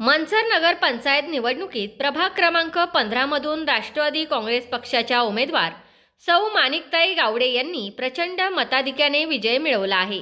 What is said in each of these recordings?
मनसर नगर पंचायत निवडणुकीत प्रभाग क्रमांक पंधरामधून राष्ट्रवादी काँग्रेस पक्षाच्या उमेदवार सौ माणिकताई गावडे यांनी प्रचंड मताधिक्याने विजय मिळवला आहे.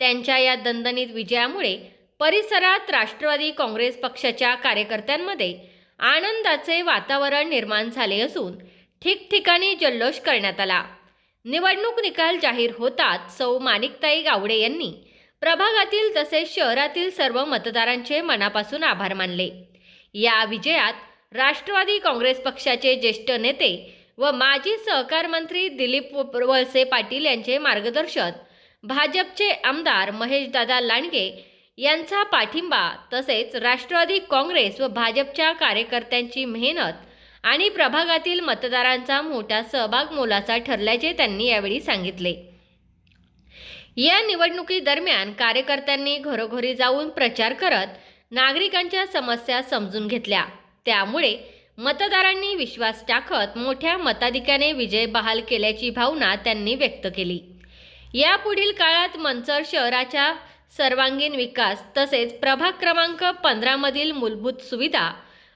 त्यांच्या या दणदणीत विजयामुळे परिसरात राष्ट्रवादी काँग्रेस पक्षाच्या कार्यकर्त्यांमध्ये आनंदाचे वातावरण निर्माण झाले असून ठिकठिकाणी जल्लोष करण्यात आला. निवडणूक निकाल जाहीर होताच सौ माणिकताई गावडे यांनी प्रभागातील तसेच शहरातील सर्व मतदारांचे मनापासून आभार मानले. या विजयात राष्ट्रवादी काँग्रेस पक्षाचे ज्येष्ठ नेते व माजी सहकार मंत्री दिलीप वळसे पाटील यांचे मार्गदर्शन भाजपचे आमदार महेशदादा लांडगे यांचा पाठिंबा तसेच राष्ट्रवादी काँग्रेस व भाजपच्या कार्यकर्त्यांची मेहनत आणि प्रभागातील मतदारांचा मोठा सहभाग मोलाचा ठरल्याचे त्यांनी यावेळी सांगितले. या निवडणुकीदरम्यान कार्यकर्त्यांनी घरोघरी जाऊन प्रचार करत नागरिकांच्या समस्या समजून घेतल्या. त्यामुळे मतदारांनी विश्वास टाकत मोठ्या मताधिक्याने विजय बहाल केल्याची भावना त्यांनी व्यक्त केली. यापुढील काळात मंचर शहराच्या सर्वांगीण विकास तसेच प्रभाग क्रमांक पंधरामधील मूलभूत सुविधा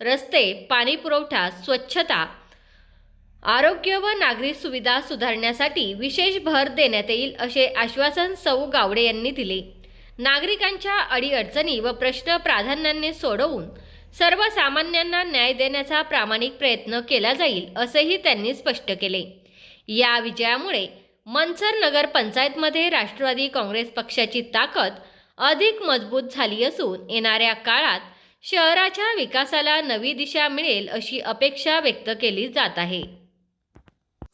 रस्ते पाणीपुरवठा स्वच्छता आरोग्य व नागरी सुविधा सुधारण्यासाठी विशेष भर देण्यात येईल असे आश्वासन सौ गावडे यांनी दिले. नागरिकांच्या अडीअडचणी व प्रश्न प्राधान्याने सोडवून सर्वसामान्यांना न्याय देण्याचा प्रामाणिक प्रयत्न केला जाईल असेही त्यांनी स्पष्ट केले. या विजयामुळे मनसर नगर पंचायतमध्ये राष्ट्रवादी काँग्रेस पक्षाची ताकद अधिक मजबूत झाली असून येणाऱ्या काळात शहराच्या विकासाला नवी दिशा मिळेल अशी अपेक्षा व्यक्त केली जात आहे.